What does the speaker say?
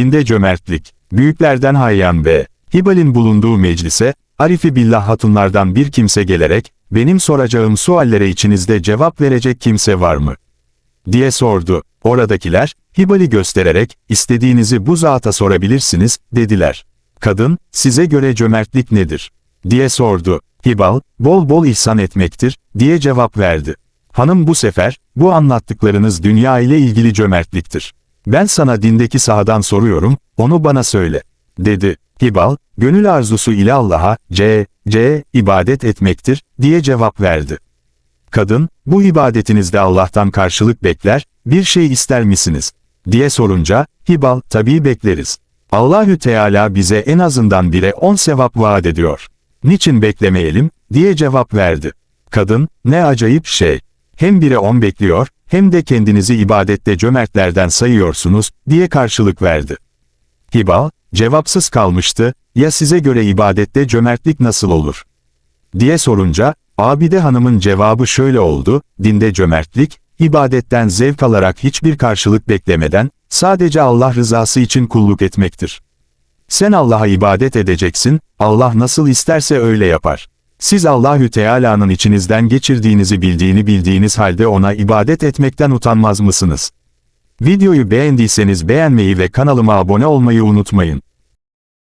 Dinde cömertlik. Büyüklerden Hayyan B. Hibal'in bulunduğu meclise, Arifi Billah hatunlardan bir kimse gelerek, benim soracağım suallere içinizde cevap verecek kimse var mı? diye sordu. Oradakiler, Hibal'i göstererek, istediğinizi bu zata sorabilirsiniz, dediler. Kadın, size göre cömertlik nedir? diye sordu. Hibal, bol bol ihsan etmektir, diye cevap verdi. Hanım bu sefer, bu anlattıklarınız dünya ile ilgili cömertliktir. Ben sana dindeki sahadan soruyorum, onu bana söyle. Dedi. Hibal, gönül arzusu ile Allah'a, c, c, ibadet etmektir, diye cevap verdi. Kadın, bu ibadetinizde Allah'tan karşılık bekler, bir şey ister misiniz? diye sorunca, Hibal, tabii bekleriz. Allahü Teala bize en azından bire on sevap vaat ediyor. Niçin beklemeyelim, diye cevap verdi. Kadın, ne acayip şey. Hem bire on bekliyor, hem de kendinizi ibadette cömertlerden sayıyorsunuz, diye karşılık verdi. Hibal, cevapsız kalmıştı, ya size göre ibadette cömertlik nasıl olur? diye sorunca, Abide Hanım'ın cevabı şöyle oldu, dinde cömertlik, ibadetten zevk alarak hiçbir karşılık beklemeden, sadece Allah rızası için kulluk etmektir. Sen Allah'a ibadet edeceksin, Allah nasıl isterse öyle yapar. Siz Allahü Teala'nın içinizden geçirdiğinizi bildiğini bildiğiniz halde ona ibadet etmekten utanmaz mısınız? Videoyu beğendiyseniz beğenmeyi ve kanalıma abone olmayı unutmayın.